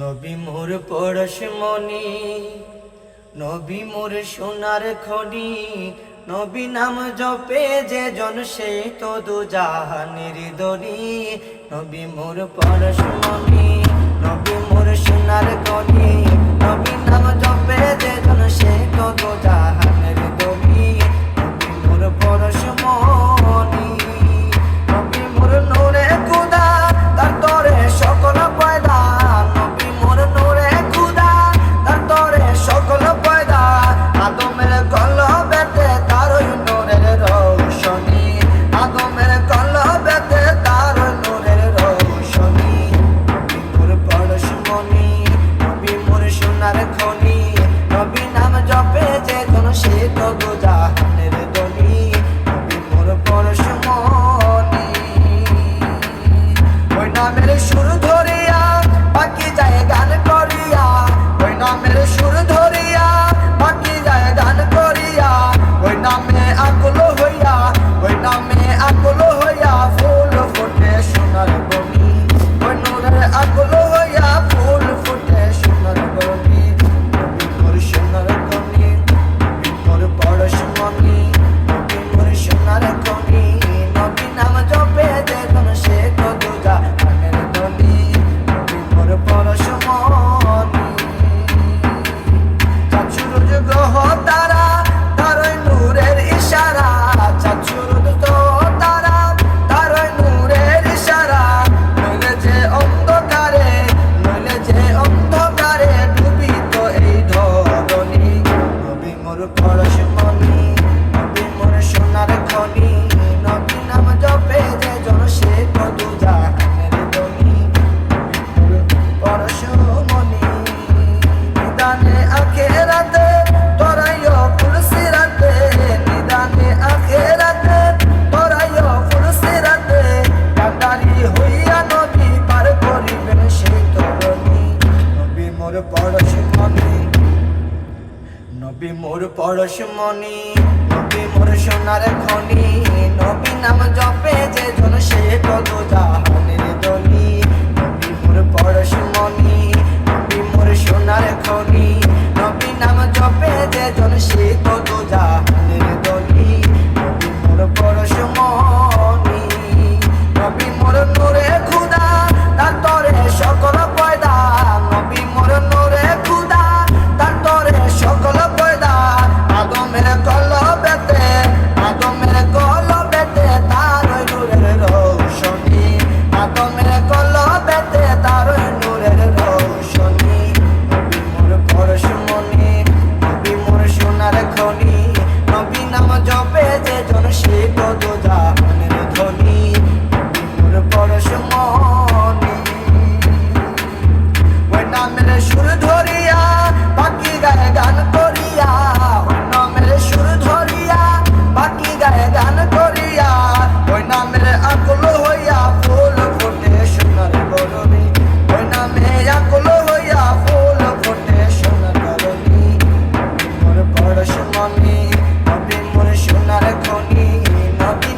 নবী মোর পড়শ মনি নবী মোর সোনার খনি, নবী নাম জপে যে জন সে তো দু জাহানের দরি নবী মোর পড়শ মনি নবী মোর সোনার খনি, নবী নাম জপে যে জন নামের শুরু নবী মোর পরশ মনি নবী মোর সোনার খনি, নবী নাম জপে যে জন সে কত জাহানের দলি নবী মোর পরশ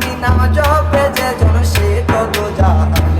বিনা জপে যে জন সে কত জাহান